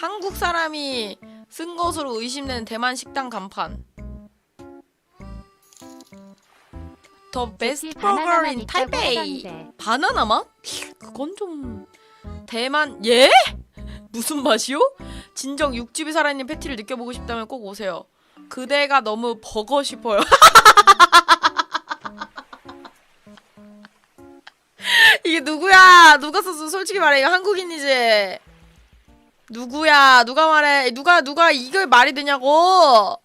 한국 사람이 쓴 것으로 의심되는 대만 식당 간판. 더 베스트 버거 인 타이베이. 바나나 맛? 그건 좀 대만 예? 무슨 맛이요? 진정 육즙이 살아있는 패티를 느껴보고 싶다면 꼭 오세요. 그대가 너무 버거 싶어요. 이게 누구야? 누가 썼어? 솔직히 말해. 이거 한국인이지. 누구야? 누가 말해? 누가 누가 이걸 말이 되냐고?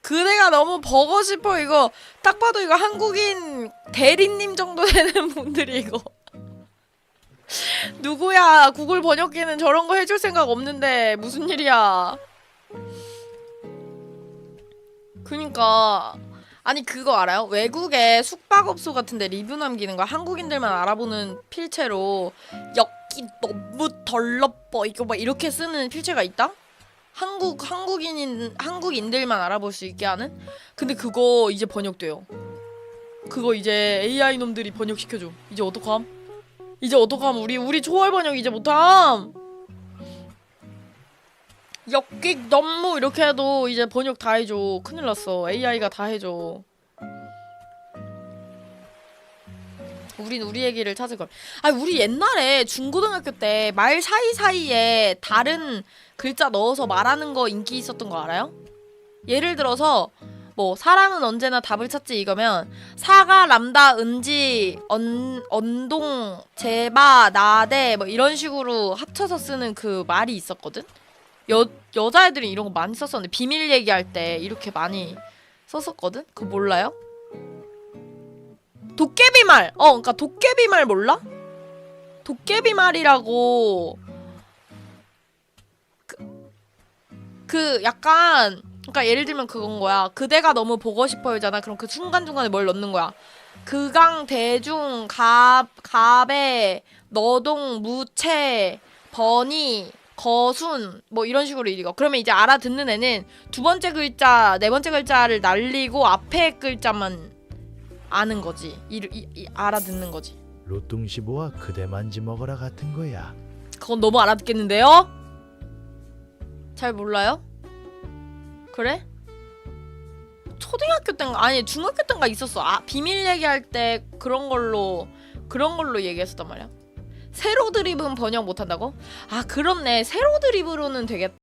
그대가 너무 버거 싶어 이거 딱 봐도 이거 한국인 대리님 정도 되는 분들이 이거 누구야 구글 번역기는 저런 거 해줄 생각 없는데 무슨 일이야 그니까 아니 그거 알아요? 외국에 숙박업소 같은데 리뷰 남기는 거 한국인들만 알아보는 필체로 여기 너무 덜러뻐 이거 막 이렇게 쓰는 필체가 있다? 한국 한국인인 한국인들만 알아볼 수 있게 하는? 근데 그거 이제 번역돼요. 그거 이제 AI 놈들이 번역시켜줘. 이제 어떡함? 이제 어떡함? 우리 우리 초월 번역 이제 못함. 역객 너무 이렇게 해도 이제 번역 다 해줘. 큰일 났어. AI가 다 해줘. 우린 우리 얘기를 찾을 걸. 아, 우리 옛날에 중고등학교 때 말 사이사이에 다른 글자 넣어서 말하는 거 인기 있었던 거 알아요? 예를 들어서 뭐 사랑은 언제나 답을 찾지 이거면 사가 람다 은지 언 언동 제바 나대 뭐 이런 식으로 합쳐서 쓰는 그 말이 있었거든. 여 여자애들이 이런 거 많이 썼었는데 비밀 얘기할 때 이렇게 많이 썼었거든. 그거 몰라요? 도깨비 말. 어, 그러니까 도깨비 말 몰라? 도깨비 말이라고 그, 그 약간 그러니까 예를 들면 그건 거야. 그대가 너무 보고 싶어요잖아. 그럼 그 중간 중간에 뭘 넣는 거야? 극강 대중 갑 갑에 너동 무채 번이 거순 뭐 이런 식으로 읽어. 그러면 이제 알아듣는 애는 두 번째 글자, 네 번째 글자를 날리고 앞에 글자만 아는 거지. 이, 이, 이 알아듣는 거지. 로뚱시보와 그대 만지 먹어라 같은 거야. 그건 너무 알아듣겠는데요? 잘 몰라요? 그래? 초등학교 땐가 아니 중학교 땐가 있었어. 아 비밀 얘기할 때 그런 걸로 그런 걸로 얘기했었단 말이야. 세로 드립은 번역 못 한다고? 아 그렇네. 세로 드립으로는 되겠다.